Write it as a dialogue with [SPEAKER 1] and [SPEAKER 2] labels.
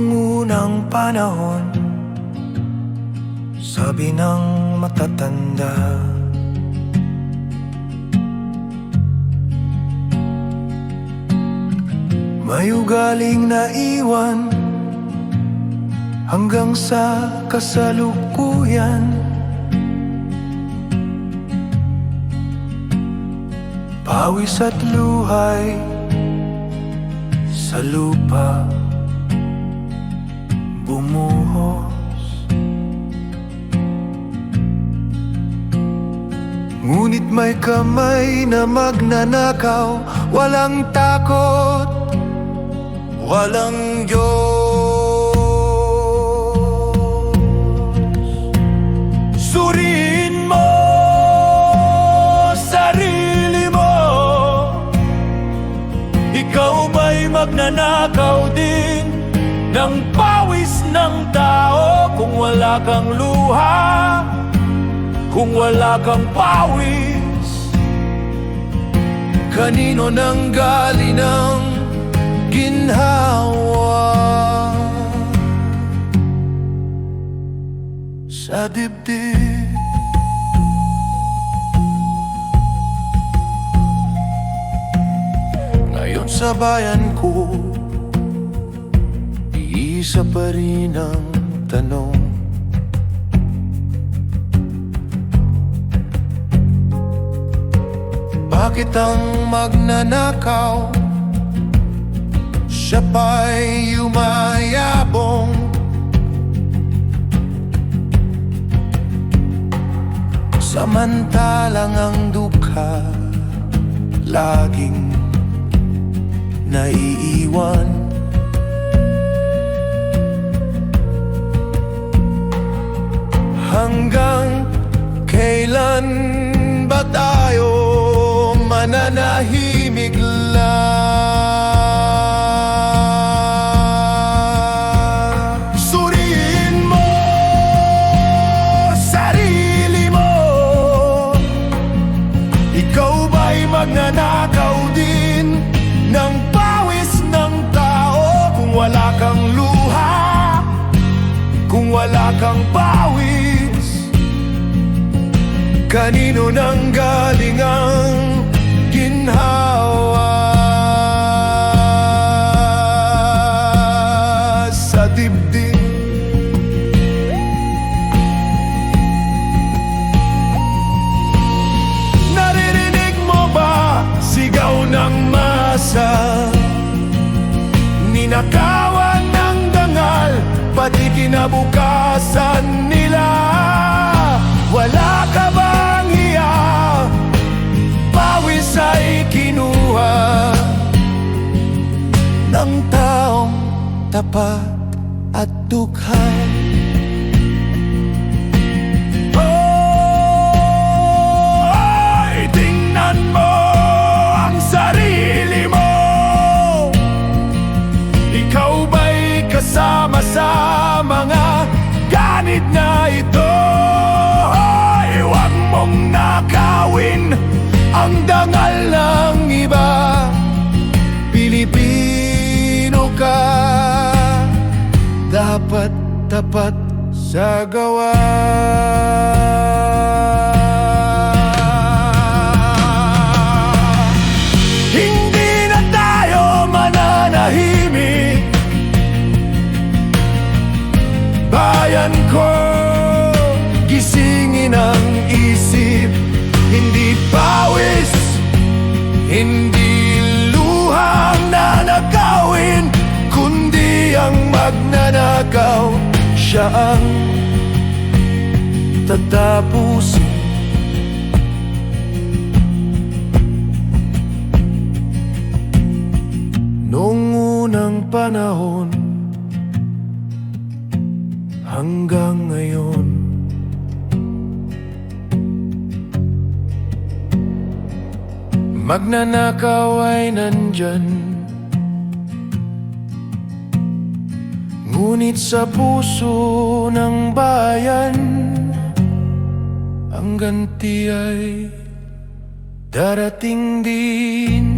[SPEAKER 1] unang panahon Sabi ng matatanda. May ugaling naiwan Hanggang sa kasalukuyan. Pawis at luhay Sa lupa Bumuhos Ngunit may kamay na magnanakaw Walang takot Walang Diyos. Suriin mo sarili mo. Ikaw ba'y magnanakaw din Ng pawis ng tao Kung wala kang luha Kung wala kang pawis. Kanino nang galing ang ginhawa? Sa dibdib. Ngayon sa bayan ko Iisa pa rin ang tanong. Bakit ang magnanakaw? Siya pa'y yumayabong. Samantalang ang dukha Laging naiiwan kailan ba tayo mananahimik? Suriin mo sarili mo Ikaw ba'y magnanakaw ng pawis ng tao Kung wala kang luha kung wala kang pawis Kanino nang galing ang ginhawa? Sa dibdib. Naririnig mo ba sigaw ng masa? Ninakawan ng dangal Pati kinabukasan tapat sa gawa. Hindi na tayo mananahimik. Bayan ko, gisingin ang isip. Hindi pawis, hindi Siya ang tatapusin. Noong unang panahon Hanggang ngayon Magnanakaw ay nandyan Ngunit sa puso ng bayan Ang ganti ay darating din